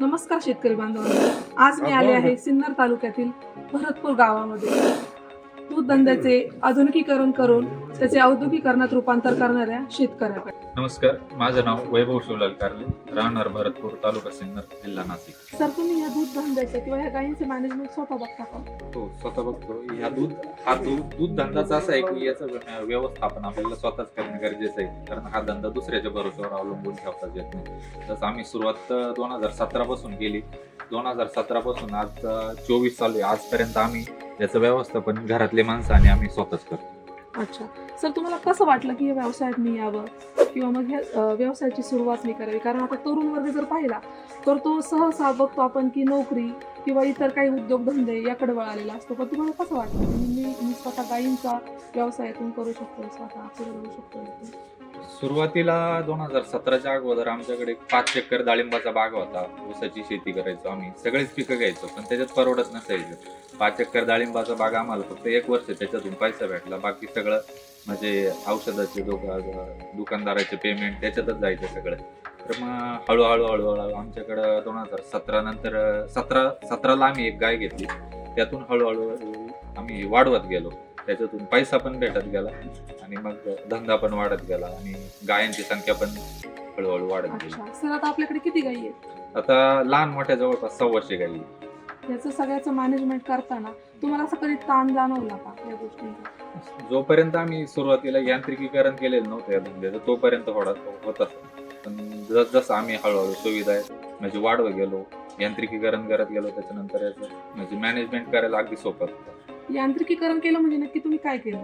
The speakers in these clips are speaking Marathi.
नमस्कार शेतकरी बांधवांनो. आज मी आले आहे सिन्नर तालुक्यातील भरतपूर गावामध्ये. दूध धंद्याचे आधुनिकीकरण करून त्याचे औद्योगिकरणात रूपांतर करणाऱ्या शेतकऱ्याकडे. नमस्कार माझं नाव वैभव शिवलाल कारले राहणार भरतपूर तालुका सिन्नर जिल्हा नाशिक. सर तुम्ही या दूध धंद्याचे किंवा या गायींचे मॅनेजमेंट स्वतः बघता का? हो स्वतः बघतो. ह्या दूध हा दूध दूध धंदाचा असा आहे की याचं व्य- व्यवस्थापन आपल्याला स्वतःच करणं गरजेचं आहे. कारण हा धंदा दुसऱ्याच्या भरोश्यावर अवलंबून ठेवता येत नाही. तसं आम्ही सुरुवात दोन हजार सतरा पासून केली. दोन हजार सतरा पासून आज चोवीस चालू आहे. आजपर्यंत आम्ही याचं व्यवस्थापन घरातले माणसं आणि आम्ही स्वतःच करतो. अच्छा. सर तुम्हाला कसं वाटलं की या व्यवसायात मी यावं? किंवा मग ह्या व्यवसायाची सुरुवात मी करावी? कारण आता तरुण वर्ग जर पाहिला तर तो सहसा बघतो आपण की नोकरी किंवा इतर काही उद्योगधंदे याकडे वळालेला असतो. पण तुम्हाला कसं वाटतं मी मी स्वतः गायींचा व्यवसायातून करू शकतो स्वतः करू शकतो. सुरुवातीला दोन हजार सतराच्या अगोदर आमच्याकडे पाच एकर डाळिंबाचा बाग होता. ऊसाची शेती करायचो आम्ही. सगळेच पिकं घ्यायचो पण त्याच्यात परवडत नसायचं. पाच एकर डाळिंबाचा बाग आम्हाला फक्त एक वर्ष त्याच्यातून पैसा भेटला. बाकी सगळं म्हणजे औषधाचे दुकानदाराचे पेमेंट त्याच्यातच जायचं सगळं. तर मग हळूहळू हळूहळू आमच्याकडं दोन हजार सतरा नंतर सतरा सतराला आम्ही एक गाय घेतली. त्यातून हळूहळू आम्ही वाढवत गेलो. त्याच्यातून पैसा पण भेटत गेला आणि मग धंदा पण वाढत गेला आणि गायांची संख्या पण हळूहळू वाढत गेली. अच्छा. सर आता आपल्याकडे किती गायी आहेत? आता लहान मोठ्या जवळपास सव्वाशे गायी याचं सगळ्याचं मॅनेजमेंट करताना तुम्हाला असं कधी ताण जाणवला का या गोष्टींचा? जोपर्यंत आम्ही सुरुवातीला यांत्रिकीकरण केलेलं नव्हतं या धंद्याचं तोपर्यंत होता होत पण जस जसं आम्ही हळूहळू सुविधा म्हणजे वाढवत गेलो यांत्रिकीकरण करत गेलो त्याच्यानंतर याचं म्हणजे मॅनेजमेंट करायला अगदी सोपं होतं. यांत्रिकीकरण केलं म्हणजे नक्की तुम्ही काय केलं?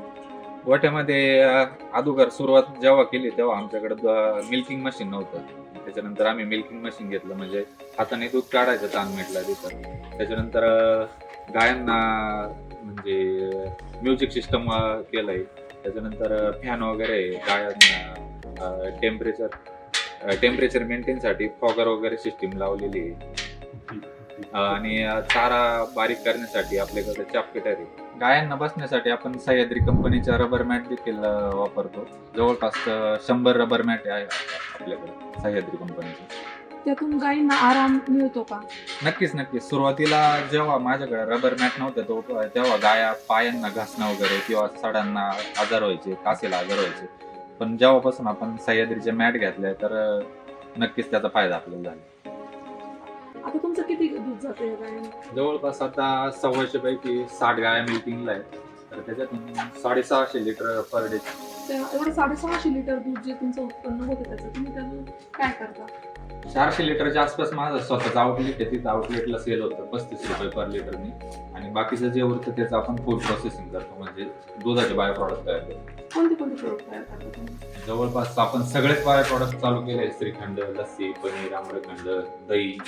गोठ्यामध्ये अगोदर सुरुवात जेव्हा केली तेव्हा आमच्याकडे मिल्किंग मशीन नव्हतं. त्याच्यानंतर आम्ही मिल्किंग मशीन घेतलं. म्हणजे हाताने दूध काढायचं ताण मिटला तिथं. त्याच्यानंतर गायांना म्हणजे म्युझिक सिस्टम केलंय. त्याच्यानंतर फॅन वगैरे आहे. गायांना टेम्परेचर टेम्परेचर मेंटेनसाठी फॉगर वगैरे सिस्टीम लावलेली आहे. आणि चारा बारीक करण्यासाठी आपल्याकडे चापकेटर आहे गायांना बसण्यासाठी आपण सह्याद्री कंपनीच्या रबर मॅट देखील वापरतो. जवळपास शंभर रबर मॅट आहे आपल्याकडे सह्याद्री कंपनीचे. त्यातून गायींना आराम मिळतो का? नक्कीच नक्कीच. सुरुवातीला जेव्हा माझ्याकडे रबर मॅट नव्हतं तो तेव्हा गाया पायांना घासणं वगैरे किंवा सडांना आजार व्हायचे कासेला आजार व्हायचे. पण जेव्हापासून आपण सह्याद्रीचे मॅट घेतले तर नक्कीच त्याचा फायदा आपल्याला झाला. आता तुमचं किती दूध जातं या गायींना? जवळपास आता सव्वाशे पैकी साठ गाया मिल्किंगला आहेत. तर त्याच्यातून साडेसहाशे लिटर पर डे एवढं साडेसहाशे लिटर दूध जे तुमचं उत्पन्न होतं त्याचं तुम्ही त्याचं काय करता? चारशे लिटरच्या आसपास माझं स्वतःचं आउटलेट आहे. तिथं आउटलेटला सेल होतं पस्तीस रुपये पर लिटरनी आणि बाकीचं जे उरतं त्याचं आपण फूड प्रोसेसिंग करतो म्हणजे दुधाचे बायो प्रॉडक्ट तयार करतो. कोणते कोणते प्रोडक्ट तयार करता तुम्ही? जवळपास आपण सगळेच बायो प्रॉडक्ट चालू केले श्रीखंड लस्सी पनीर आम्रखंड दही.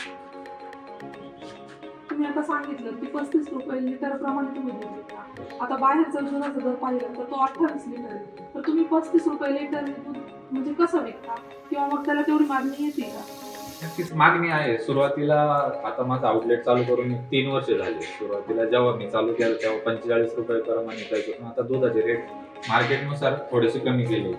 तुम्ही आता सांगितलं की पस्तीस रुपये लिटर प्रमाणे तुम्ही दूध विकता आता बाहेरचा दुधाचा जर पाहिला तर तो अठ्ठावीस लिटर आहे. तर तुम्ही पस्तीस रुपये लिटर दूध म्हणजे कसं विकता? किंवा मग त्याला तेवढी मागणी येते का? नक्कीच मागणी आहे. सुरुवातीला आता माझं आउटलेट चालू करून तीन वर्ष झाले. सुरुवातीला जेव्हा मी चालू केलं तेव्हा पंचेचाळीस रुपये प्रमाणे विकायचो पण आता दुधाचे रेट मार्केटनुसार थोडेसे कमी केले.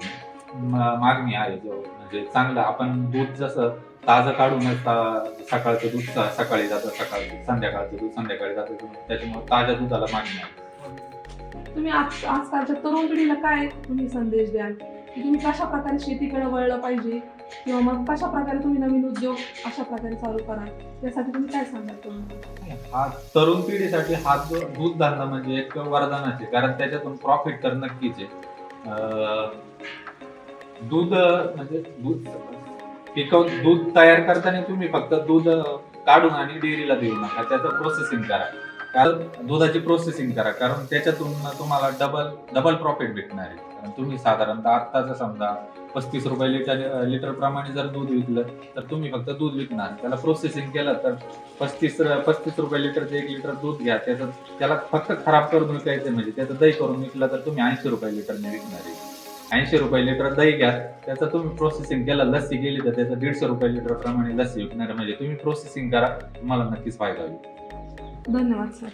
मागणी आहे जो म्हणजे चांगलं आपण दूध जसं ताजं काढूनच ता- सकाळचं दूध सकाळी जातं सकाळी संध्याकाळचं दूध संध्याकाळी जातं त्याच्यामुळे ताज्या दुधाला मागणी आहे. तुम्ही आज आजकालच्या तरुण पिढीला काय तुम्ही संदेश द्याल? की तुम्ही कशा प्रकारे शेतीकडे वळलं पाहिजे? किंवा मग कशा प्रकारे तुम्ही नवीन उद्योग अशा प्रकारे चालू कराल? त्यासाठी तुम्ही काय सांगाल तरुणांना? हा तरुण पिढीसाठी हा जो दूध धंदा म्हणजे एक वरदानाचे कारण त्याच्यातून प्रॉफिट तर नक्कीच आहे. दूध म्हणजे दूध पिकवून दूध तयार करताना तुम्ही फक्त दूध काढून आणि डेअरीला देऊ नका. त्याचं प्रोसेसिंग करा. कारण दुधाची प्रोसेसिंग करा. कारण त्याच्यातून तुम्हाला डबल डबल प्रॉफिट भेटणार आहे. कारण तुम्ही साधारणतः आत्ताचं समजा पस्तीस रुपये लिटर लिटर प्रमाणे जर दूध विकलं तर तुम्ही फक्त दूध विकणार. त्याला प्रोसेसिंग केलं तर पस्तीस पस्तीस रुपये लिटरचं एक लिटर दूध घ्या. त्याचं त्याला फक्त खराब करून विकायचं म्हणजे त्याचं दही करून विकलं तर तुम्ही ऐंशी रुपये लिटरने विकणार आहे. ऐंशी रुपये लिटर दही घ्या. त्याचं तुम्ही प्रोसेसिंग केलं लस्सी केली तर त्याचं दीडशे रुपये लिटर प्रमाणे लस्सी विकणार. म्हणजे तुम्ही प्रोसेसिंग करा तुम्हाला नक्कीच फायदा होईल. धन्यवाद सर